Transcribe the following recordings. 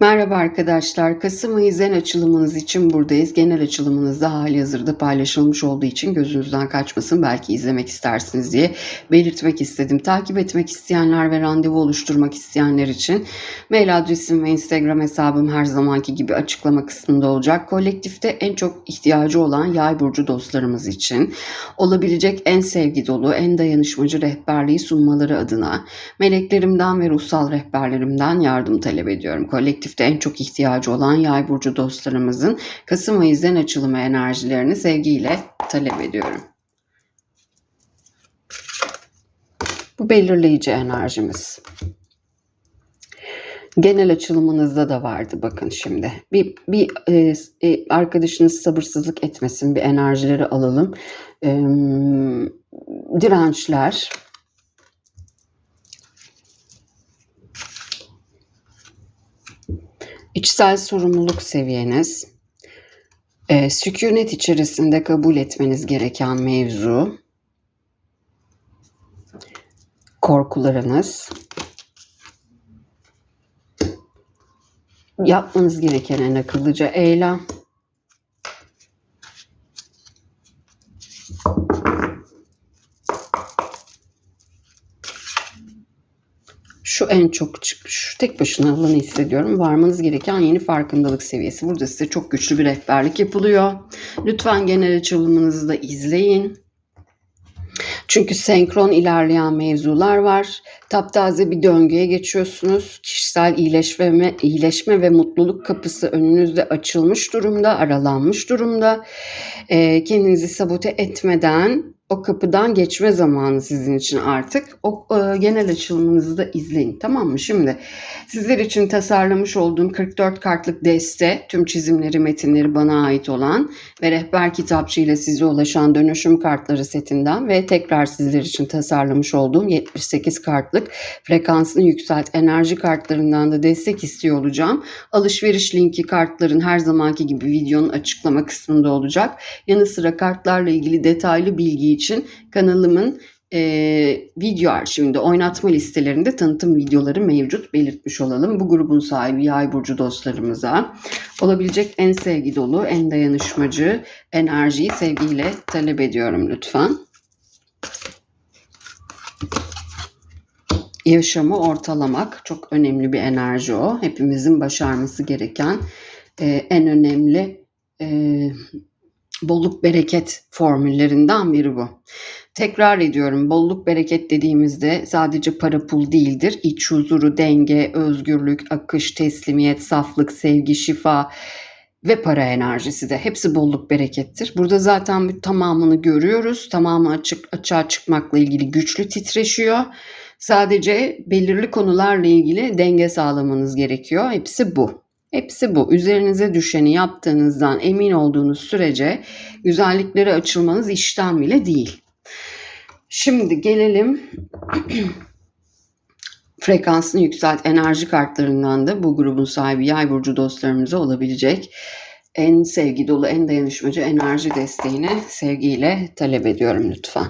Merhaba arkadaşlar. Kasım ayı zen açılımınız için buradayız. Genel açılımınızda hali hazırda paylaşılmış olduğu için gözünüzden kaçmasın. Belki izlemek istersiniz diye belirtmek istedim. Takip etmek isteyenler ve randevu oluşturmak isteyenler için mail adresim ve Instagram hesabım her zamanki gibi açıklama kısmında olacak. Kolektifte en çok ihtiyacı olan yay burcu dostlarımız için olabilecek en sevgi dolu, en dayanışmacı rehberliği sunmaları adına meleklerimden ve ruhsal rehberlerimden yardım talep ediyorum. Kolektifte en çok ihtiyacı olan yay burcu dostlarımızın Kasım ayı zen açılımı enerjilerini sevgiyle talep ediyorum. Bu belirleyici enerjimiz. Genel açılımınızda da vardı bakın şimdi. Bir, bir e, e, arkadaşınız sabırsızlık etmesin bir enerjileri alalım. E, dirençler, içsel sorumluluk seviyeniz, e, sükunet içerisinde kabul etmeniz gereken mevzu, korkularınız, yapmanız gereken en akıllıca eylem, şu en çok çık, şu tek başına alanı hissediyorum. Varmanız gereken yeni farkındalık seviyesi. Burada size çok güçlü bir rehberlik yapılıyor. Lütfen genel açılımınızı da izleyin. Çünkü senkron ilerleyen mevzular var. Taptaze bir döngüye geçiyorsunuz. Kişisel iyileşme, iyileşme ve mutluluk kapısı önünüzde açılmış durumda, aralanmış durumda. Ee, kendinizi sabote etmeden o kapıdan geçme zamanı sizin için artık. O e, genel açılımınızı da izleyin tamam mı? Şimdi sizler için tasarlamış olduğum 44 kartlık deste, tüm çizimleri, metinleri bana ait olan ve rehber kitapçı ile size ulaşan dönüşüm kartları setinden ve tekrar sizler için tasarlamış olduğum 78 kartlık frekansını yükselt enerji kartlarından da destek istiyor olacağım. Alışveriş linki kartların her zamanki gibi videonun açıklama kısmında olacak. Yanı sıra kartlarla ilgili detaylı bilgi için kanalımın e, video arşivinde oynatma listelerinde tanıtım videoları mevcut belirtmiş olalım. Bu grubun sahibi yay burcu dostlarımıza olabilecek en sevgi dolu, en dayanışmacı enerjiyi sevgiyle talep ediyorum lütfen. Yaşamı ortalamak çok önemli bir enerji o. Hepimizin başarması gereken e, en önemli e, bolluk bereket formüllerinden biri bu. Tekrar ediyorum bolluk bereket dediğimizde sadece para pul değildir. İç huzuru, denge, özgürlük, akış, teslimiyet, saflık, sevgi, şifa ve para enerjisi de hepsi bolluk berekettir. Burada zaten bir tamamını görüyoruz. Tamamı açık açığa çıkmakla ilgili güçlü titreşiyor. Sadece belirli konularla ilgili denge sağlamanız gerekiyor. Hepsi bu. Hepsi bu. Üzerinize düşeni yaptığınızdan emin olduğunuz sürece güzelliklere açılmanız işten bile değil. Şimdi gelelim frekansını yükselt enerji kartlarından da bu grubun sahibi yay burcu dostlarımıza olabilecek en sevgi dolu, en dayanışmacı enerji desteğini sevgiyle talep ediyorum lütfen.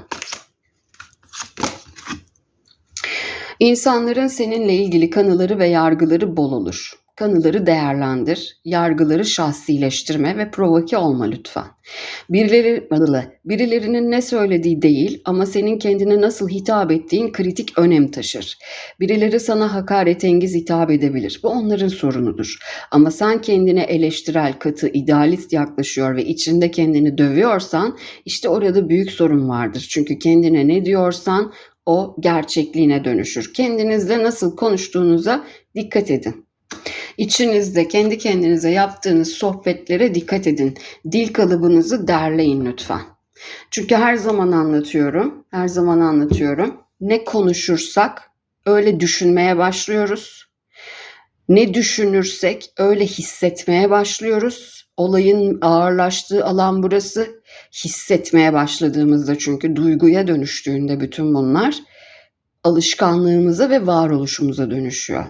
İnsanların seninle ilgili kanıları ve yargıları bol olur. Kanıları değerlendir, yargıları şahsileştirme ve provoke olma lütfen. Birileri, birilerinin ne söylediği değil ama senin kendine nasıl hitap ettiğin kritik önem taşır. Birileri sana hakaretengiz hitap edebilir. Bu onların sorunudur. Ama sen kendine eleştirel, katı, idealist yaklaşıyor ve içinde kendini dövüyorsan işte orada büyük sorun vardır. Çünkü kendine ne diyorsan o gerçekliğine dönüşür. Kendinizle nasıl konuştuğunuza dikkat edin. İçinizde kendi kendinize yaptığınız sohbetlere dikkat edin. Dil kalıbınızı derleyin lütfen. Çünkü her zaman anlatıyorum, her zaman anlatıyorum. Ne konuşursak öyle düşünmeye başlıyoruz. Ne düşünürsek öyle hissetmeye başlıyoruz. Olayın ağırlaştığı alan burası. Hissetmeye başladığımızda çünkü duyguya dönüştüğünde bütün bunlar alışkanlığımıza ve varoluşumuza dönüşüyor.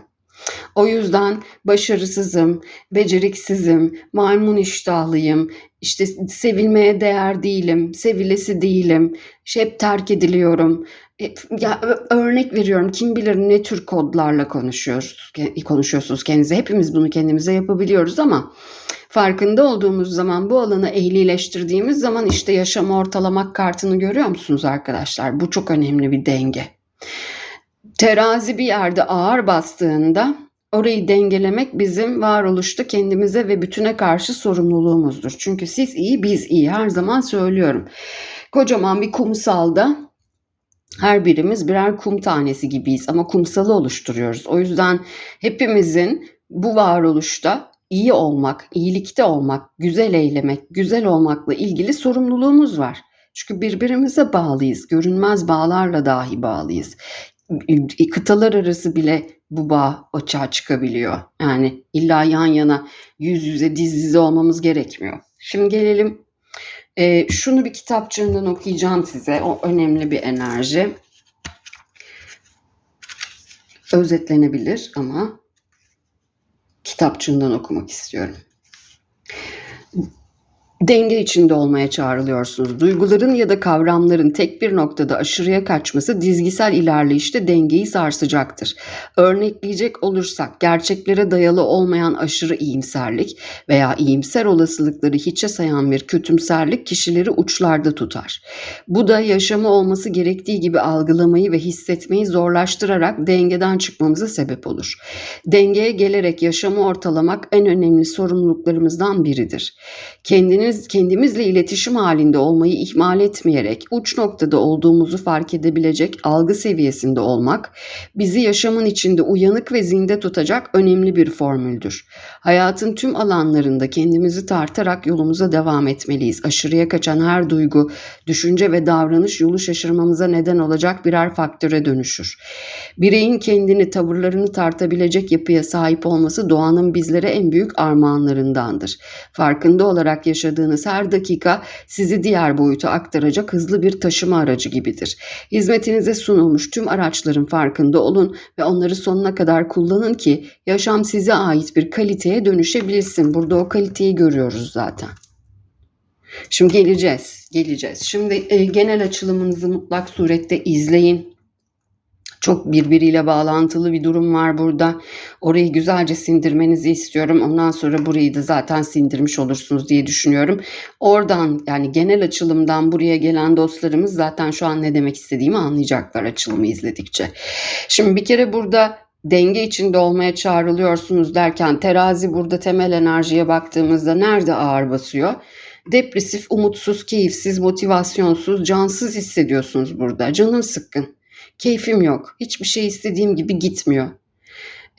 O yüzden başarısızım, beceriksizim, maymun iştahlıyım, işte sevilmeye değer değilim, sevilesi değilim, hep terk ediliyorum. E, Ya örnek veriyorum kim bilir ne tür kodlarla konuşuyoruz, konuşuyorsunuz kendinize. Hepimiz bunu kendimize yapabiliyoruz ama farkında olduğumuz zaman bu alanı ehlileştirdiğimiz zaman işte yaşam ortalamak kartını görüyor musunuz arkadaşlar? Bu çok önemli bir denge. Terazi bir yerde ağır bastığında orayı dengelemek bizim varoluşta kendimize ve bütüne karşı sorumluluğumuzdur. Çünkü siz iyi biz iyi her zaman söylüyorum. Kocaman bir kumsalda her birimiz birer kum tanesi gibiyiz ama kumsalı oluşturuyoruz. O yüzden hepimizin bu varoluşta iyi olmak, iyilikte olmak, güzel eylemek, güzel olmakla ilgili sorumluluğumuz var. Çünkü birbirimize bağlıyız. Görünmez bağlarla dahi bağlıyız. Kıtalar arası bile bu bağ açığa çıkabiliyor. Yani illa yan yana, yüz yüze, diz dize olmamız gerekmiyor. Şimdi gelelim ee, şunu bir kitapçığından okuyacağım size. O önemli bir enerji. Özetlenebilir ama kitapçığından okumak istiyorum. Denge içinde olmaya çağrılıyorsunuz. Duyguların ya da kavramların tek bir noktada aşırıya kaçması dizgisel ilerleyişte dengeyi sarsacaktır. Örnekleyecek olursak gerçeklere dayalı olmayan aşırı iyimserlik veya iyimser olasılıkları hiçe sayan bir kötümserlik kişileri uçlarda tutar. Bu da yaşamı olması gerektiği gibi algılamayı ve hissetmeyi zorlaştırarak dengeden çıkmamıza sebep olur. Dengeye gelerek yaşamı ortalamak en önemli sorumluluklarımızdan biridir. Kendiniz kendimizle iletişim halinde olmayı ihmal etmeyerek uç noktada olduğumuzu fark edebilecek algı seviyesinde olmak bizi yaşamın içinde uyanık ve zinde tutacak önemli bir formüldür. Hayatın tüm alanlarında kendimizi tartarak yolumuza devam etmeliyiz. Aşırıya kaçan her duygu, düşünce ve davranış yolu şaşırmamıza neden olacak birer faktöre dönüşür. Bireyin kendini, tavırlarını tartabilecek yapıya sahip olması doğanın bizlere en büyük armağanlarındandır. Farkında olarak yaşadığınız her dakika sizi diğer boyuta aktaracak hızlı bir taşıma aracı gibidir. Hizmetinize sunulmuş tüm araçların farkında olun ve onları sonuna kadar kullanın ki yaşam size ait bir kaliteye dönüşebilsin. Burada o kaliteyi görüyoruz zaten. Şimdi geleceğiz, geleceğiz. Şimdi e, genel açılımınızı mutlak surette izleyin. Çok birbiriyle bağlantılı bir durum var burada. Orayı güzelce sindirmenizi istiyorum. Ondan sonra burayı da zaten sindirmiş olursunuz diye düşünüyorum. Oradan yani genel açılımdan buraya gelen dostlarımız zaten şu an ne demek istediğimi anlayacaklar açılımı izledikçe. Şimdi bir kere burada denge içinde olmaya çağrılıyorsunuz derken terazi burada temel enerjiye baktığımızda nerede ağır basıyor? Depresif, umutsuz, keyifsiz, motivasyonsuz, cansız hissediyorsunuz burada. Canım sıkkın. Keyfim yok. Hiçbir şey istediğim gibi gitmiyor.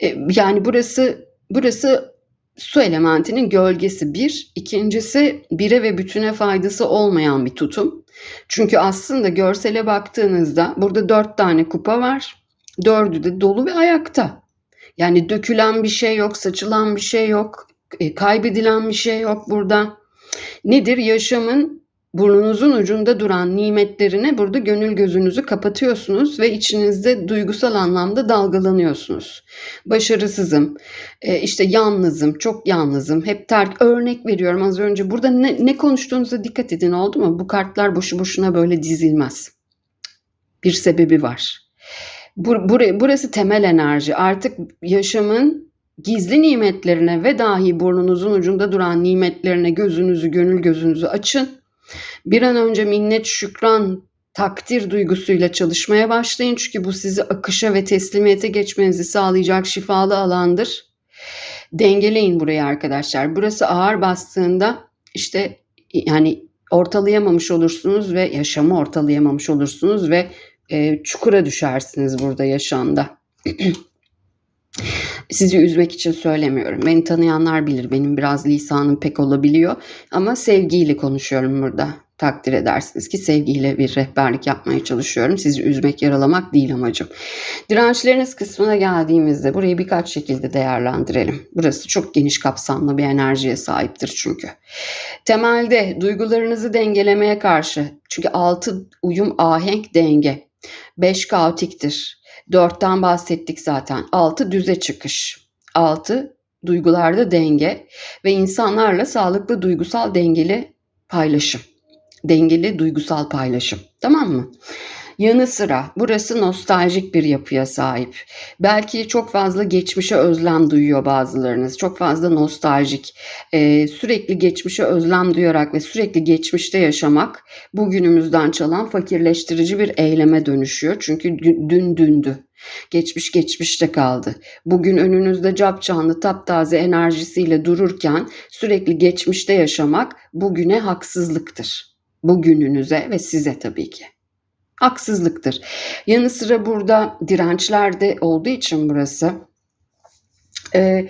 E, yani burası burası su elementinin gölgesi bir. İkincisi bire ve bütüne faydası olmayan bir tutum. Çünkü aslında görsele baktığınızda burada dört tane kupa var. Dördü de dolu ve ayakta. Yani dökülen bir şey yok, saçılan bir şey yok, e, kaybedilen bir şey yok burada. Nedir? Yaşamın burnunuzun ucunda duran nimetlerine burada gönül gözünüzü kapatıyorsunuz ve içinizde duygusal anlamda dalgalanıyorsunuz. Başarısızım, e, işte yalnızım, çok yalnızım, hep terk. Örnek veriyorum az önce. Burada ne, ne konuştuğunuza dikkat edin oldu mu? Bu kartlar boşu boşuna böyle dizilmez. Bir sebebi var. Bur, bur, burası temel enerji. Artık yaşamın gizli nimetlerine ve dahi burnunuzun ucunda duran nimetlerine gözünüzü, gönül gözünüzü açın. Bir an önce minnet, şükran, takdir duygusuyla çalışmaya başlayın. Çünkü bu sizi akışa ve teslimiyete geçmenizi sağlayacak şifalı alandır. Dengeleyin burayı arkadaşlar. Burası ağır bastığında işte yani ortalayamamış olursunuz ve yaşamı ortalayamamış olursunuz ve e, çukura düşersiniz burada yaşamda. Sizi üzmek için söylemiyorum. Beni tanıyanlar bilir. Benim biraz lisanım pek olabiliyor. Ama sevgiyle konuşuyorum burada. Takdir edersiniz ki sevgiyle bir rehberlik yapmaya çalışıyorum. Sizi üzmek, yaralamak değil amacım. Dirençleriniz kısmına geldiğimizde burayı birkaç şekilde değerlendirelim. Burası çok geniş kapsamlı bir enerjiye sahiptir çünkü. Temelde duygularınızı dengelemeye karşı çünkü altı uyum, ahenk, denge 5 kaotiktir. 4'ten bahsettik zaten. 6 düze çıkış. 6 duygularda denge ve insanlarla sağlıklı duygusal dengeli paylaşım. Dengeli duygusal paylaşım. Tamam mı? Yanı sıra burası nostaljik bir yapıya sahip. Belki çok fazla geçmişe özlem duyuyor bazılarınız. Çok fazla nostaljik. Ee, sürekli geçmişe özlem duyarak ve sürekli geçmişte yaşamak bugünümüzden çalan fakirleştirici bir eyleme dönüşüyor. Çünkü dü- dün dündü. Geçmiş geçmişte kaldı. Bugün önünüzde cap canlı taptaze enerjisiyle dururken sürekli geçmişte yaşamak bugüne haksızlıktır. Bugününüze ve size tabii ki haksızlıktır. Yanı sıra burada dirençler de olduğu için burası e,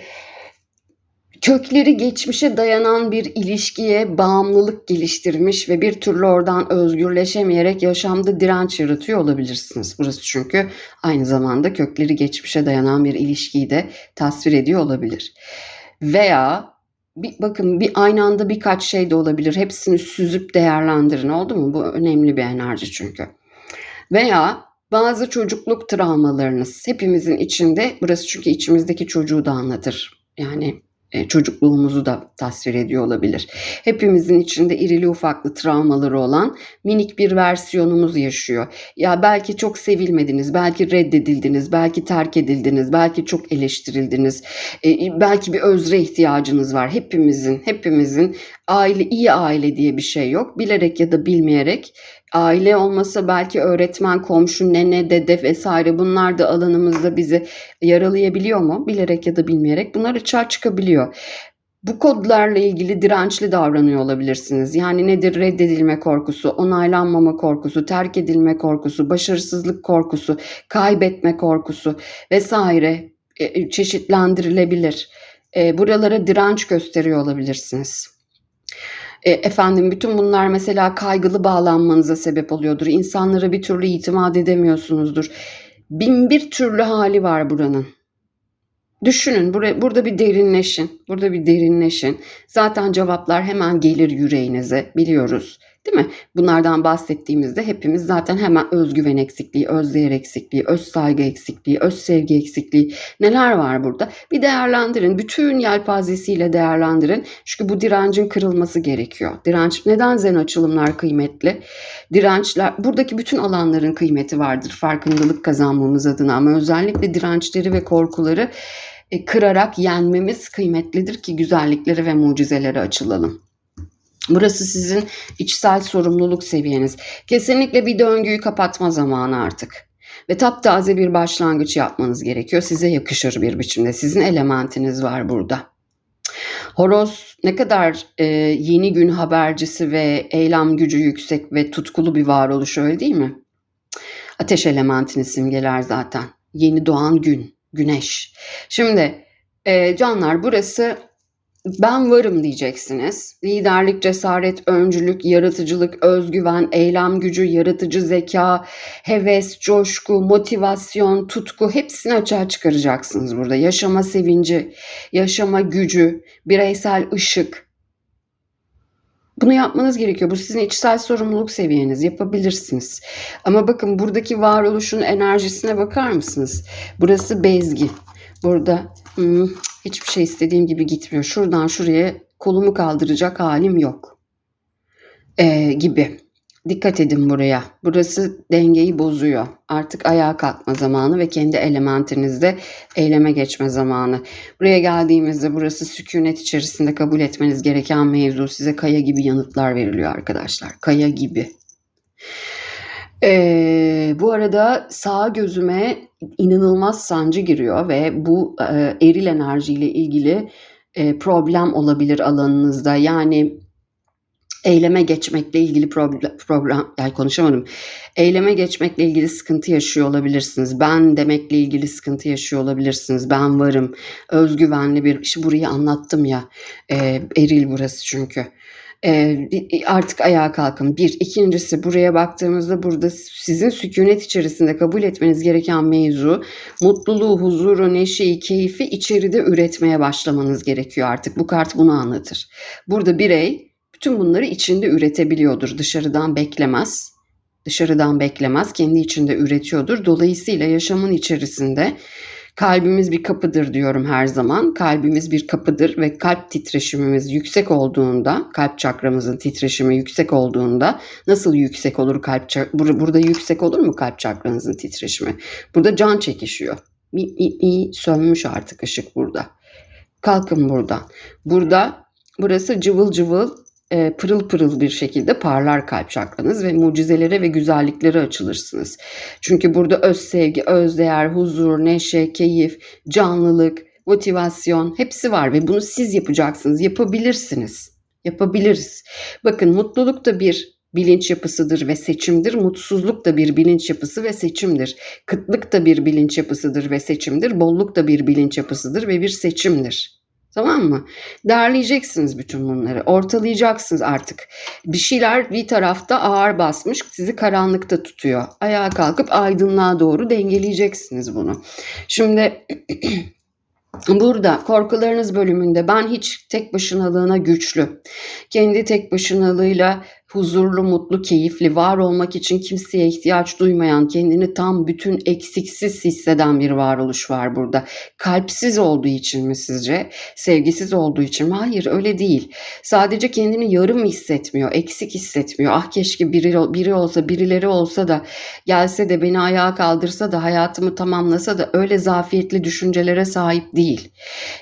kökleri geçmişe dayanan bir ilişkiye bağımlılık geliştirmiş ve bir türlü oradan özgürleşemeyerek yaşamda direnç yaratıyor olabilirsiniz. Burası çünkü aynı zamanda kökleri geçmişe dayanan bir ilişkiyi de tasvir ediyor olabilir. Veya bir, bakın bir aynı anda birkaç şey de olabilir. Hepsini süzüp değerlendirin oldu mu? Bu önemli bir enerji çünkü. Veya bazı çocukluk travmalarınız hepimizin içinde burası çünkü içimizdeki çocuğu da anlatır. Yani e, çocukluğumuzu da tasvir ediyor olabilir. Hepimizin içinde irili ufaklı travmaları olan minik bir versiyonumuz yaşıyor. Ya belki çok sevilmediniz, belki reddedildiniz, belki terk edildiniz, belki çok eleştirildiniz. E, belki bir özre ihtiyacınız var. Hepimizin, hepimizin aile iyi aile diye bir şey yok. Bilerek ya da bilmeyerek aile olmasa belki öğretmen, komşu, nene, dede vesaire bunlar da alanımızda bizi yaralayabiliyor mu? Bilerek ya da bilmeyerek bunlar açığa çıkabiliyor. Bu kodlarla ilgili dirençli davranıyor olabilirsiniz. Yani nedir? Reddedilme korkusu, onaylanmama korkusu, terk edilme korkusu, başarısızlık korkusu, kaybetme korkusu vesaire e, çeşitlendirilebilir. E, buralara direnç gösteriyor olabilirsiniz. E, efendim bütün bunlar mesela kaygılı bağlanmanıza sebep oluyordur. İnsanlara bir türlü itimat edemiyorsunuzdur. Bin bir türlü hali var buranın. Düşünün buraya, burada bir derinleşin. Burada bir derinleşin. Zaten cevaplar hemen gelir yüreğinize biliyoruz. Değil mi? Bunlardan bahsettiğimizde hepimiz zaten hemen özgüven eksikliği, özdeğer eksikliği, öz saygı eksikliği, öz sevgi eksikliği neler var burada? Bir değerlendirin. Bütün yelpazesiyle değerlendirin. Çünkü bu direncin kırılması gerekiyor. Direnç neden zen açılımlar kıymetli? Dirençler buradaki bütün alanların kıymeti vardır farkındalık kazanmamız adına ama özellikle dirençleri ve korkuları e, kırarak yenmemiz kıymetlidir ki güzellikleri ve mucizelere açılalım. Burası sizin içsel sorumluluk seviyeniz. Kesinlikle bir döngüyü kapatma zamanı artık. Ve taptaze bir başlangıç yapmanız gerekiyor. Size yakışır bir biçimde. Sizin elementiniz var burada. Horoz ne kadar e, yeni gün habercisi ve eylem gücü yüksek ve tutkulu bir varoluş öyle değil mi? Ateş elementini simgeler zaten. Yeni doğan gün, güneş. Şimdi e, canlar burası ben varım diyeceksiniz. Liderlik, cesaret, öncülük, yaratıcılık, özgüven, eylem gücü, yaratıcı zeka, heves, coşku, motivasyon, tutku hepsini açığa çıkaracaksınız burada. Yaşama sevinci, yaşama gücü, bireysel ışık. Bunu yapmanız gerekiyor. Bu sizin içsel sorumluluk seviyeniz. Yapabilirsiniz. Ama bakın buradaki varoluşun enerjisine bakar mısınız? Burası bezgi. Burada hmm, hiçbir şey istediğim gibi gitmiyor. Şuradan şuraya kolumu kaldıracak halim yok. Ee, gibi. Dikkat edin buraya. Burası dengeyi bozuyor. Artık ayağa kalkma zamanı ve kendi elementinizde eyleme geçme zamanı. Buraya geldiğimizde burası sükunet içerisinde kabul etmeniz gereken mevzu. Size kaya gibi yanıtlar veriliyor arkadaşlar. Kaya gibi. Ee, bu arada sağ gözüme inanılmaz sancı giriyor ve bu e, eril enerjiyle ilgili e, problem olabilir alanınızda. Yani eyleme geçmekle ilgili problem, program yani konuşamadım. Eyleme geçmekle ilgili sıkıntı yaşıyor olabilirsiniz. Ben demekle ilgili sıkıntı yaşıyor olabilirsiniz. Ben varım. Özgüvenli bir işte burayı anlattım ya. E, eril burası çünkü. E, artık ayağa kalkın. Bir. ikincisi buraya baktığımızda burada sizin sükunet içerisinde kabul etmeniz gereken mevzu mutluluğu, huzuru, neşeyi, keyfi içeride üretmeye başlamanız gerekiyor artık. Bu kart bunu anlatır. Burada birey bütün bunları içinde üretebiliyordur. Dışarıdan beklemez. Dışarıdan beklemez, kendi içinde üretiyordur. Dolayısıyla yaşamın içerisinde kalbimiz bir kapıdır diyorum her zaman. Kalbimiz bir kapıdır ve kalp titreşimimiz yüksek olduğunda, kalp çakramızın titreşimi yüksek olduğunda nasıl yüksek olur kalp çak- Bur- burada yüksek olur mu kalp çakranızın titreşimi? Burada can çekişiyor. Mi, mi, mi, sönmüş artık ışık burada. Kalkın buradan. Burada burası cıvıl cıvıl pırıl pırıl bir şekilde parlar kalp çakranız ve mucizelere ve güzelliklere açılırsınız. Çünkü burada öz sevgi, öz değer, huzur, neşe, keyif, canlılık, motivasyon hepsi var ve bunu siz yapacaksınız. Yapabilirsiniz. Yapabiliriz. Bakın mutluluk da bir bilinç yapısıdır ve seçimdir. Mutsuzluk da bir bilinç yapısı ve seçimdir. Kıtlık da bir bilinç yapısıdır ve seçimdir. Bolluk da bir bilinç yapısıdır ve bir seçimdir. Tamam mı? Derleyeceksiniz bütün bunları. Ortalayacaksınız artık. Bir şeyler bir tarafta ağır basmış sizi karanlıkta tutuyor. Ayağa kalkıp aydınlığa doğru dengeleyeceksiniz bunu. Şimdi Burada korkularınız bölümünde ben hiç tek başınalığına güçlü, kendi tek başınalığıyla huzurlu, mutlu, keyifli, var olmak için kimseye ihtiyaç duymayan, kendini tam bütün eksiksiz hisseden bir varoluş var burada. Kalpsiz olduğu için mi sizce? Sevgisiz olduğu için mi? Hayır öyle değil. Sadece kendini yarım hissetmiyor, eksik hissetmiyor. Ah keşke biri, biri olsa, birileri olsa da gelse de beni ayağa kaldırsa da hayatımı tamamlasa da öyle zafiyetli düşüncelere sahip değil.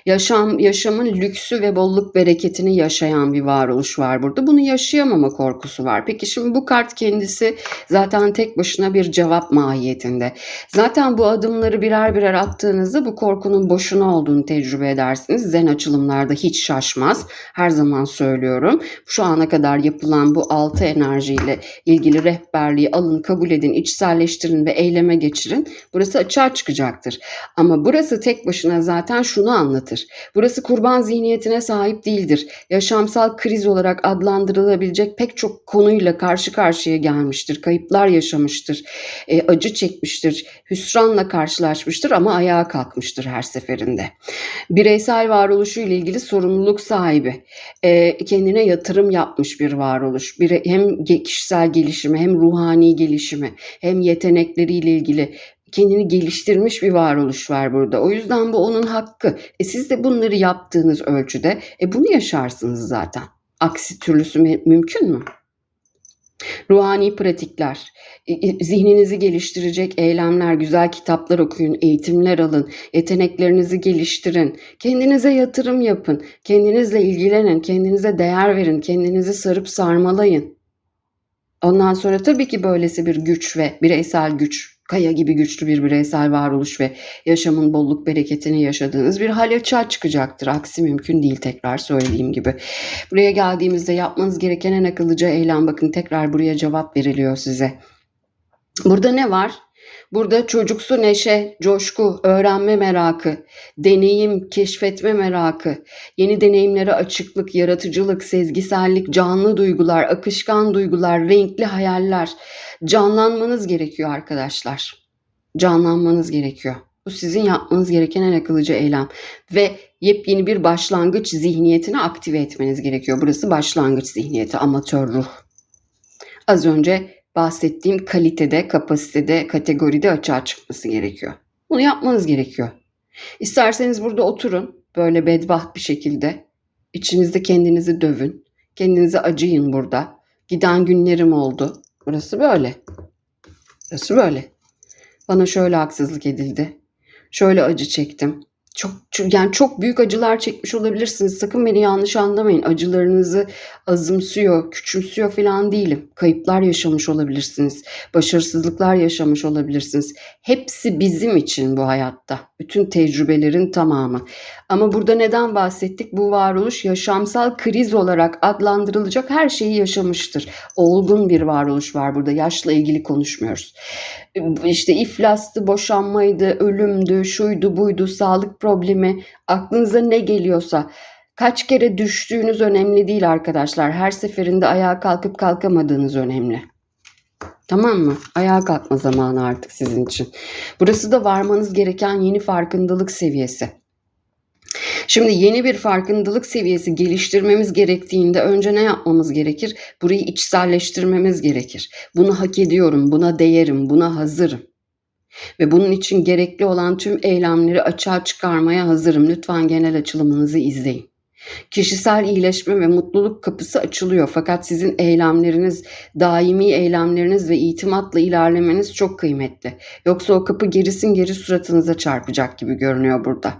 Yaşam yaşamın lüksü ve bolluk bereketini yaşayan bir varoluş var burada. Bunu yaşayamama korkusu var. Peki şimdi bu kart kendisi zaten tek başına bir cevap mahiyetinde. Zaten bu adımları birer birer attığınızda bu korkunun boşuna olduğunu tecrübe edersiniz. Zen açılımlarda hiç şaşmaz. Her zaman söylüyorum. Şu ana kadar yapılan bu altı enerjiyle ilgili rehberliği alın, kabul edin, içselleştirin ve eyleme geçirin. Burası açığa çıkacaktır. Ama burası tek başına zaten şunu anlatır. Burası kurban zihniyetine sahip değildir. Yaşamsal kriz olarak adlandırılabilecek pek çok konuyla karşı karşıya gelmiştir. Kayıplar yaşamıştır. e, acı çekmiştir. Hüsranla karşılaşmıştır ama ayağa kalkmıştır her seferinde. Bireysel varoluşu ile ilgili sorumluluk sahibi. e, kendine yatırım yapmış bir varoluş. Bir, hem kişisel gelişimi hem ruhani gelişimi hem yetenekleriyle ilgili kendini geliştirmiş bir varoluş var burada. O yüzden bu onun hakkı. E siz de bunları yaptığınız ölçüde e bunu yaşarsınız zaten. Aksi türlüsü mü- mümkün mü? Ruhani pratikler, e, e, zihninizi geliştirecek eylemler, güzel kitaplar okuyun, eğitimler alın, yeteneklerinizi geliştirin, kendinize yatırım yapın, kendinizle ilgilenin, kendinize değer verin, kendinizi sarıp sarmalayın. Ondan sonra tabii ki böylesi bir güç ve bireysel güç, kaya gibi güçlü bir bireysel varoluş ve yaşamın bolluk bereketini yaşadığınız bir hal açığa çıkacaktır. Aksi mümkün değil tekrar söylediğim gibi. Buraya geldiğimizde yapmanız gereken en akıllıca eylem bakın tekrar buraya cevap veriliyor size. Burada ne var? Burada çocuksu neşe, coşku, öğrenme merakı, deneyim, keşfetme merakı, yeni deneyimlere açıklık, yaratıcılık, sezgisellik, canlı duygular, akışkan duygular, renkli hayaller. Canlanmanız gerekiyor arkadaşlar. Canlanmanız gerekiyor. Bu sizin yapmanız gereken en akıllıca eylem. Ve yepyeni bir başlangıç zihniyetini aktive etmeniz gerekiyor. Burası başlangıç zihniyeti, amatör ruh. Az önce bahsettiğim kalitede, kapasitede, kategoride açığa çıkması gerekiyor. Bunu yapmanız gerekiyor. İsterseniz burada oturun böyle bedbaht bir şekilde. İçinizde kendinizi dövün. Kendinize acıyın burada. Giden günlerim oldu. Burası böyle. Burası böyle. Bana şöyle haksızlık edildi. Şöyle acı çektim. Çok, yani çok büyük acılar çekmiş olabilirsiniz. Sakın beni yanlış anlamayın. Acılarınızı azımsıyor, küçümsüyor falan değilim. Kayıplar yaşamış olabilirsiniz. Başarısızlıklar yaşamış olabilirsiniz. Hepsi bizim için bu hayatta. Bütün tecrübelerin tamamı. Ama burada neden bahsettik? Bu varoluş yaşamsal kriz olarak adlandırılacak her şeyi yaşamıştır. Olgun bir varoluş var burada. Yaşla ilgili konuşmuyoruz. İşte iflastı, boşanmaydı, ölümdü, şuydu, buydu, sağlık problemi, aklınıza ne geliyorsa. Kaç kere düştüğünüz önemli değil arkadaşlar. Her seferinde ayağa kalkıp kalkamadığınız önemli. Tamam mı? Ayağa kalkma zamanı artık sizin için. Burası da varmanız gereken yeni farkındalık seviyesi. Şimdi yeni bir farkındalık seviyesi geliştirmemiz gerektiğinde önce ne yapmamız gerekir? Burayı içselleştirmemiz gerekir. Bunu hak ediyorum, buna değerim, buna hazırım. Ve bunun için gerekli olan tüm eylemleri açığa çıkarmaya hazırım. Lütfen genel açılımınızı izleyin. Kişisel iyileşme ve mutluluk kapısı açılıyor fakat sizin eylemleriniz, daimi eylemleriniz ve itimatla ilerlemeniz çok kıymetli. Yoksa o kapı gerisin geri suratınıza çarpacak gibi görünüyor burada.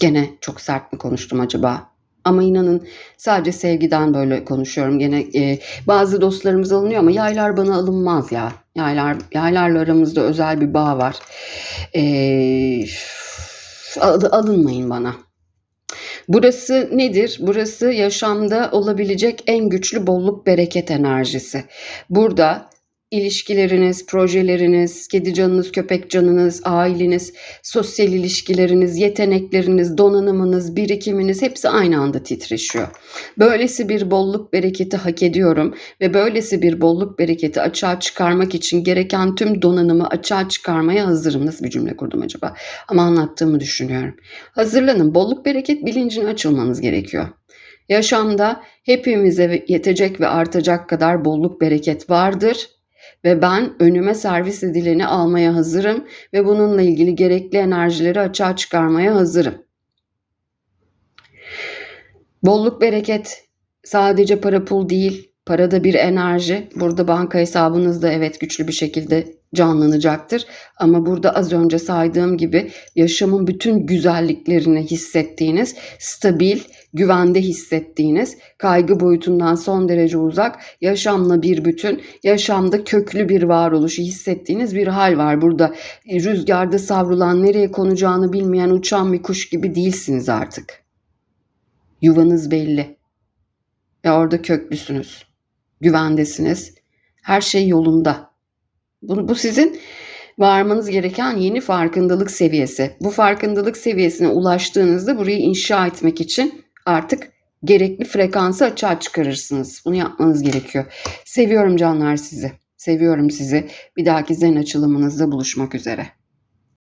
Gene çok sert mi konuştum acaba? Ama inanın sadece sevgiden böyle konuşuyorum. Gene e, bazı dostlarımız alınıyor ama yaylar bana alınmaz ya. Yaylar yaylarla aramızda özel bir bağ var. E, al- alınmayın bana. Burası nedir? Burası yaşamda olabilecek en güçlü bolluk bereket enerjisi. Burada ilişkileriniz, projeleriniz, kedi canınız, köpek canınız, aileniz, sosyal ilişkileriniz, yetenekleriniz, donanımınız, birikiminiz hepsi aynı anda titreşiyor. Böylesi bir bolluk bereketi hak ediyorum ve böylesi bir bolluk bereketi açığa çıkarmak için gereken tüm donanımı açığa çıkarmaya hazırım. Nasıl bir cümle kurdum acaba? Ama anlattığımı düşünüyorum. Hazırlanın. Bolluk bereket bilincine açılmanız gerekiyor. Yaşamda hepimize yetecek ve artacak kadar bolluk bereket vardır ve ben önüme servis edileni almaya hazırım ve bununla ilgili gerekli enerjileri açığa çıkarmaya hazırım. Bolluk bereket sadece para pul değil, para da bir enerji. Burada banka hesabınızda evet güçlü bir şekilde canlanacaktır. Ama burada az önce saydığım gibi yaşamın bütün güzelliklerini hissettiğiniz, stabil, güvende hissettiğiniz, kaygı boyutundan son derece uzak, yaşamla bir bütün, yaşamda köklü bir varoluşu hissettiğiniz bir hal var. Burada rüzgarda savrulan, nereye konacağını bilmeyen uçan bir kuş gibi değilsiniz artık. Yuvanız belli. Ve orada köklüsünüz. Güvendesiniz. Her şey yolunda. Bu, bu sizin varmanız gereken yeni farkındalık seviyesi. Bu farkındalık seviyesine ulaştığınızda burayı inşa etmek için artık gerekli frekansı açığa çıkarırsınız. Bunu yapmanız gerekiyor. Seviyorum canlar sizi. Seviyorum sizi. Bir dahaki zen açılımınızda buluşmak üzere.